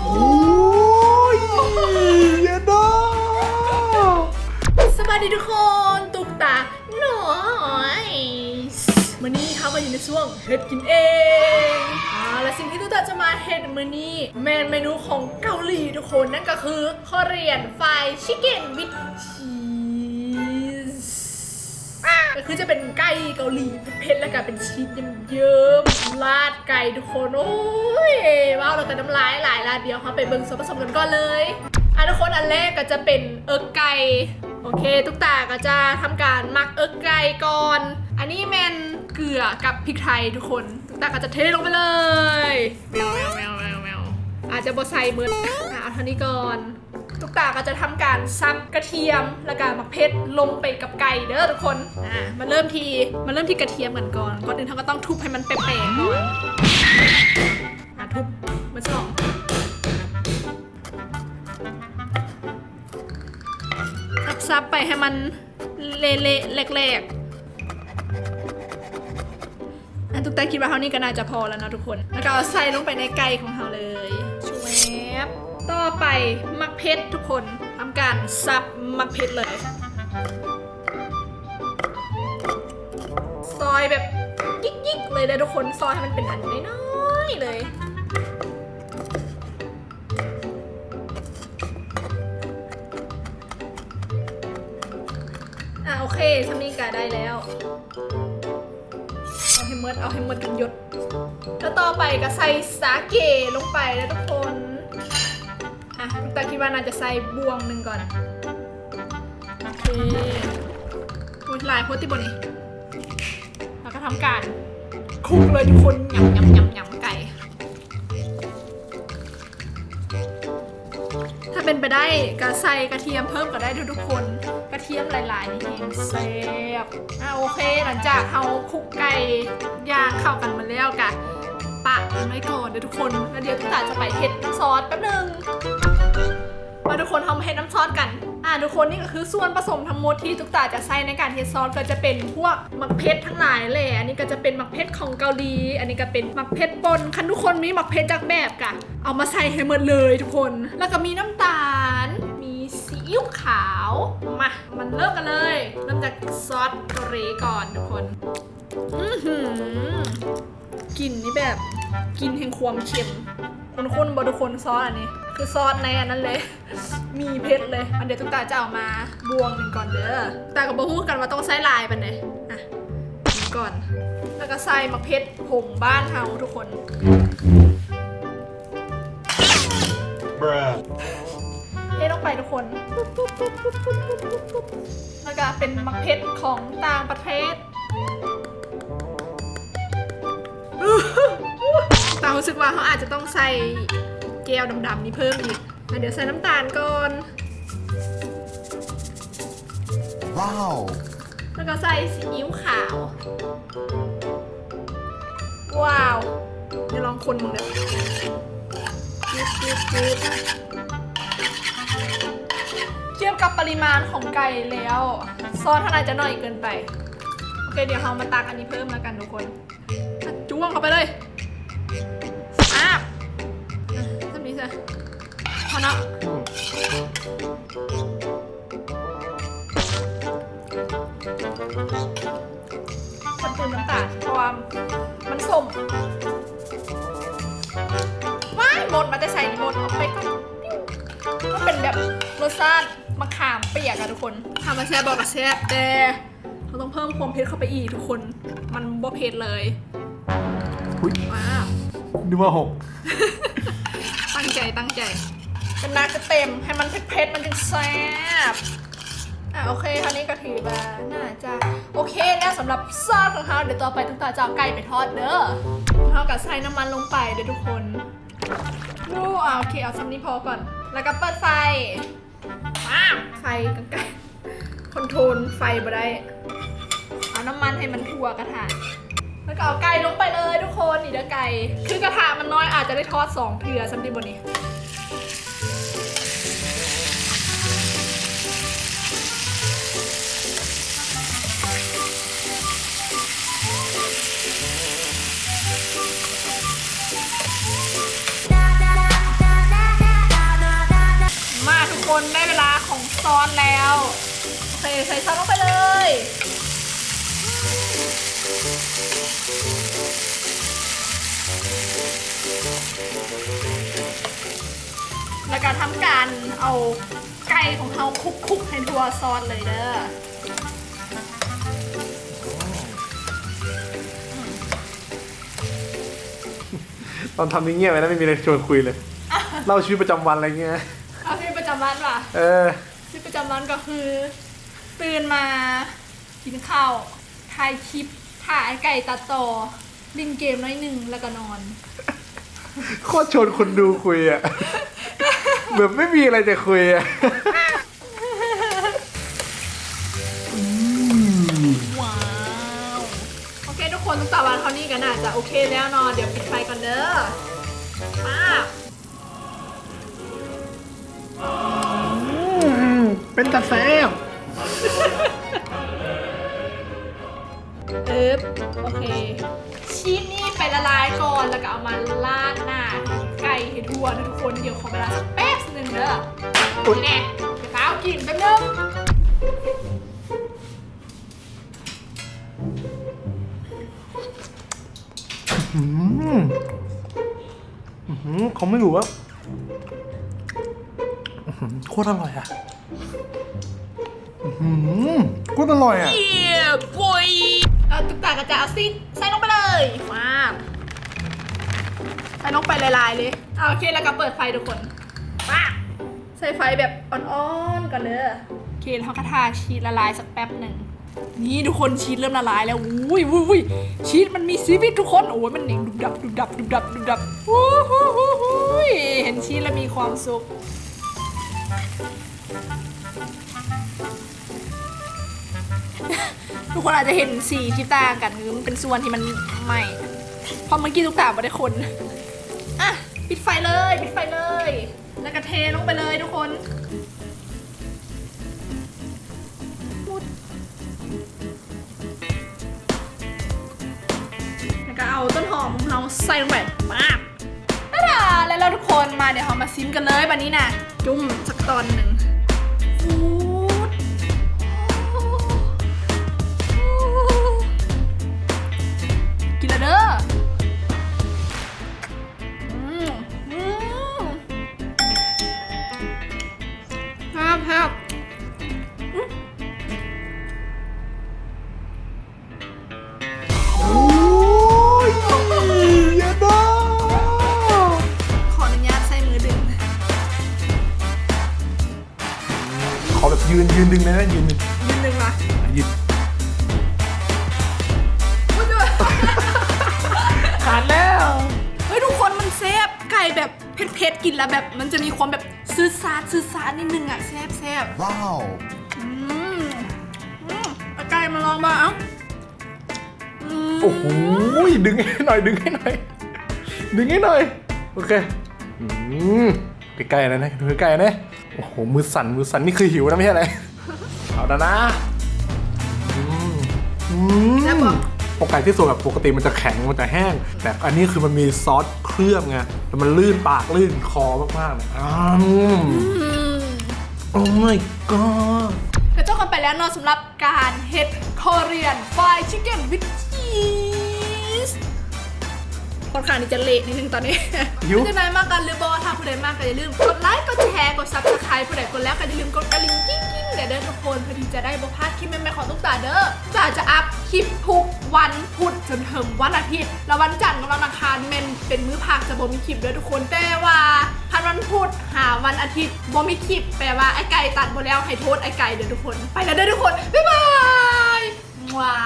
โอ้ยเยนดสวัสดีทุกคนตุกตาหน่อยวันนี้เขามาอยู่ในช่วงเฮ็ดกินเองอ่าและสิ่งที่ตุกตาจะมาเฮ็ดมื้อนี้แมนเมนูของเกาหลีทุกคนนั่นก็คือคอเรียนไฟชิคเก้นวิดชี คือจะเป็นไก่เกาหลีเผ็ดแล้วก็เป็นชีสเยิ้มๆราดไก่ทุกคน โอ้ยว้าวเรากันน้ำลายหลายลาดเดียวเขาไปเบิ่งส่วนผสมกันก่อนเลยอะทุกคนอันแรกก็จะเป็นเอิร์กไก่โอเคตุ๊กตาก็จะทำการหมักเอิร์กไก่ก่อน อันนี้แมนเกลือกับพริกไทยทุกคนตุ๊กตาก็จะเทลงไปเลยแมวแมวแมวแมวแมวอาจจะบอใส่มืออะเอาเท่านี้ก่อน ตุ๊กตาก็จะทำการซับกระเทียมแล้วก็มะเพ็ดลงไปกับไก่เด้อทุกคนอะมาเริ่มที่มาเริ่มที่กระเทียมกันก่อนก่อนอื่นเราก็ต้องทุบให้มันเป๊ะๆก่อนอะทุบมาสองซับซับๆไปให้มันเละๆแหลกๆอันตุ๊กตาคิดว่าเท่านี้ก็น่าจะพอแล้วนะทุกคน แล้วก็เอาใส่ลงไปในไก่ของเราเลย ต่อไปมักเพชรทุกคนทำการซับมักเพชรเลย ซอยแบบยิกๆเลยนะทุกคนซอยให้มันเป็นอันน้อยๆเลยอะโอเคทำนี้ก็ได้แล้ว เอาให้หมดเอาให้หมดกันหยดแล้วต่อไปก็ใส่สาเกลงไปแล้วทุกคน อะแต่คิดว่าน่าจะใส่บวงหนึ่งก่อนโอเคโอ้ยลายโพสติบนี่แล้วก็ทำการคลุกเลยทุกคนยำยำยำยำไก่ ถ้าเป็นไปได้ก็ใส่กระเทียมเพิ่มก็ได้ทุกทุกคน กระเทียมหลายๆนี่เองแซ่บอะโอเค หลังจากเราคลุกไก่ย่างเข้ากันมาแล้วกะปะไว้ก่อนเดี๋ยวทุกคนแล้วเดี๋ยวทุกตาจะไปเฮ็ดน้ำซอสแป๊บนึง มาทุกคนทำมาเฮ็ดน้ำซอสกัน อ่าทุกคนนี่ก็คือส่วนผสมทั้งหมดที่ทุกตาจะใส่ในการเฮ็ดซอสก็จะเป็นพวกมักเพชรทั้งหลายแหละอันนี้ก็จะเป็นมักเพชรของเกาหลี อันนี้ก็เป็นมักเพชรปนคันทุกคนมีมักเพชรจากแบบกะ เอามาใส่ให้หมดเลยทุกคน แล้วก็มีน้ำตาล มีซีอิ๊วขาว มา มันเริ่มกันเลย เริ่มจากซอสเกาหลีก่อนทุกคนอือหือกลิ่นนี่แบบกลิ่นแห่งความเค็ม มันข้นบอทุกคนซอสอันนี้ คือซอสในอันนั้นเลย มีเพชรเลย อันเดี๋ยวทุกตาจะเอามาบวงหนึ่งก่อนเด้อแต่กับบะฮู้กันว่าต้องใส่ลายปันไหนอะก่อน แล้วก็ใส่มะเพชรผงบ้านเฮาทุกคนเฮ้ต้องไปทุกคนแล้วก็เป็นมะเพชรของต่างประเทศ ตารู้สึกว่าเขาอาจจะต้องใส่แก้วดำๆนี้เพิ่มอีกอะเดี๋ยวใส่น้ำตาลก่อน Wow แล้วก็ใส่ซีอิ๊วขาว ว้าว เดี๋ยวลองคนมึงเดี๋ยวจี๊ดจี๊ดจี๊ดเทียบกับปริมาณของไก่แล้ว ซอสท่านอาจจะหน่อยเกินไป โอเค เดี๋ยวเรามาตักอันนี้เพิ่มแล้วกันทุกคนอะจ้วงเข้าไปเลย คนเติมน้ำตาลเพราะว่ามันส้มว้ายหมดมาแต่ใส่นี่หมดออกไปก่อนก็เป็นแบบรสชาติมะขามเปียกอะทุกคนทำมาแซ่บบอกกับแซ่บแต่เราต้องเพิ่มความเผ็ดเข้าไปอีกทุกคน มันบ่เผ็ดเลยอุ๊ยว้าวนึกว่าหกตั้งใจตั้งใจเป็นนาจะเต็มให้มันเผ็ดๆมันถึงแซ่บ อะโอเคคราวนี้ก็ถือว่าน่าจะโอเคแล้วสำหรับซอสของเขาเดี๋ยวต่อไปทุกตาจะเอาไก่ไปทอดเด้อเท่ากับใส่น้ำมันลงไปเดี๋ยวทุกคนดูอะโอเคเอาซ้ำนี้พอก่อน แล้วก็เปิดไฟว้าวไฟกันไก่คอนโทรลไฟบ่ได้เอาน้ำมันให้มันทั่วกระทะแล้วก็เอาไก่ลงไปเลยทุกคนนี่เด้อไก่ คือกระทะมันน้อยอาจจะได้ทอดสองเทือซ้ำที่บนนี้ วโอเคใส่ซอสลงไปเลย แล้วก็ทำการเอาไก่ของเขาคลุกๆให้ทั่วซอสเลยเด้อตอนทำนี่เงียบไปนะไม่มีอะไรชวนคุยเลย เล่าชีวิตประจำวันอะไรเงี้ยำวันว่ะเออชีวิตประจำวันก็คือ ตื่นมากินข้าวถ่ายคลิปถ่ายไก่ตัดต่อเลินเกมน้อยหนึ่งแล้วก็นอน โคตรชวนคนดูคุยอะ แบบไม่มีอะไรจะคุยอะว้าว โอเคทุกคนทุกตะวันเขานี่กันน่าจะโอเคแล้วเนอะเดี๋ยวปิดไฟก่อนเด้อป้า เป็นตาแซบเอ๊บโอเค ชีสนี่ไปละลายก่อนแล้วก็เอามาราดหน้าไก่ให้ทั่วนะทุกคนเดี๋ยวขอเวลาสักแป๊บหนึ่งเด้ออุ๊ยนี่แน่เดี๋ยวฟ้าวกินแป๊บนึงอืมอื้อหือเขาไม่รู้ว่าอื้อหือโคตรอร่อยอะ อื้อหือโคตรอร่อยอะ เยี่ยบุยเอาตุ๊กตากระจะเอาซิใส่ลงไปเลยว้าวใส่ลงไปละลายๆเลยเอาโอเคแล้วก็เปิดไฟทุกคนว้าวใส่ไฟแบบอ่อนๆก่อนเด้อโอเคแล้วก็ทาชีสละลายสักแป๊บหนึ่งนี่ทุกคนชีสเริ่มละลายแล้วอุ้ยอุ้ยอุ้ยชีสมันมีชีวิตทุกคนโอ้ยมันเน่งดุบดับดุบดับดุบดับดุบดับวู้ฮู้ฮู้ฮู้ยเห็นชีสแล้วมีความสุข ทุกคนอาจจะเห็นสีที่ต่างกันคือมันเป็นส่วนที่มันใหม่เพราะเมื่อกี้ทุกตาไม่ได้คนอะปิดไฟเลยปิดไฟเลย แล้วก็เทลงไปเลยทุกคนมุดแล้วก็เอาต้นหอมของเราใส่ลงไปมากตาดาแล้วเราทุกคนมาเดี๋ยวเรามาซิมกันเลยวันนี้นะจุ่มสักตอนหนึ่งฟู ครับครับอืมโอ้ยเยอะมากขออนุญาตใส่มือดึงขอแบบยืนยืนดึงเลยนะยืนดึงยืนดึงมายืนอุ๊ยด้วยขาดแล้ว เฮ้ยทุกคนมันแซ่บไก่แบบเผ็ดๆกินแล้วแบบมันจะมีความแบบ ซื้อซาดซื้อซาดนิดนึงอะแซ่บแซ่บ Wow อืมอืมเอาไก่มาลองมาเอ้ามโอ้โหดึงให้หน่อยดึงให้หน่อยดึงให้หน่อยโอเคอืมใกล้ๆแล้วนะดูใกล้ๆนะโอ้โหมือสั่นมือสั่นนี่คือหิวนะไม่ใช่อะไรเอาแล้วนะอืมอืมแล้วบอก ปกติที่สุดแบบปกติมันจะแข็งมันจะแห้ง แต่อันนี้คือมันมีซอสเคลือบไงแล้วมันลื่นปากลื่นคอมากๆเลยอ้าวโอ้ my god ก็จบกันไปแล้วเนอะสำหรับการเฮ็ดคอเรียนไฟชิคเก้นวิทชี ค่อนข้างที่จะเละนิดนึงตอนนี้หิวถ้าจะได้มากกันหรือบอถ้าผู้ใดมากก็อย่าลืมกดไลค์กดแชร์กดซับสไครป์ผู้ใดกดแล้วก็อย่าลืมกดกระลิ่งกิ้งกิ้งเดี๋ยวเด้อทุกคนเพื่อที่จะได้บ่พลาดคลิปใหม่ๆของตุ๊กตาเด้อจะจะอัพคลิปทุกวันพุธจนถึงวันอาทิตย์แล้ววันจันทร์กับวันอังคารเมนเป็นมื้อพักจะบ่มีคลิปเด้อทุกคนแต่ว่าพันวันพุธหาวันอาทิตย์บ่มีคลิปแปลว่าไอ้ไก่ตัดหมดแล้วให้โทษไอ้ไก่เด้อทุกคนไปแล้วเด้อทุกคนบ๊ายบายว้า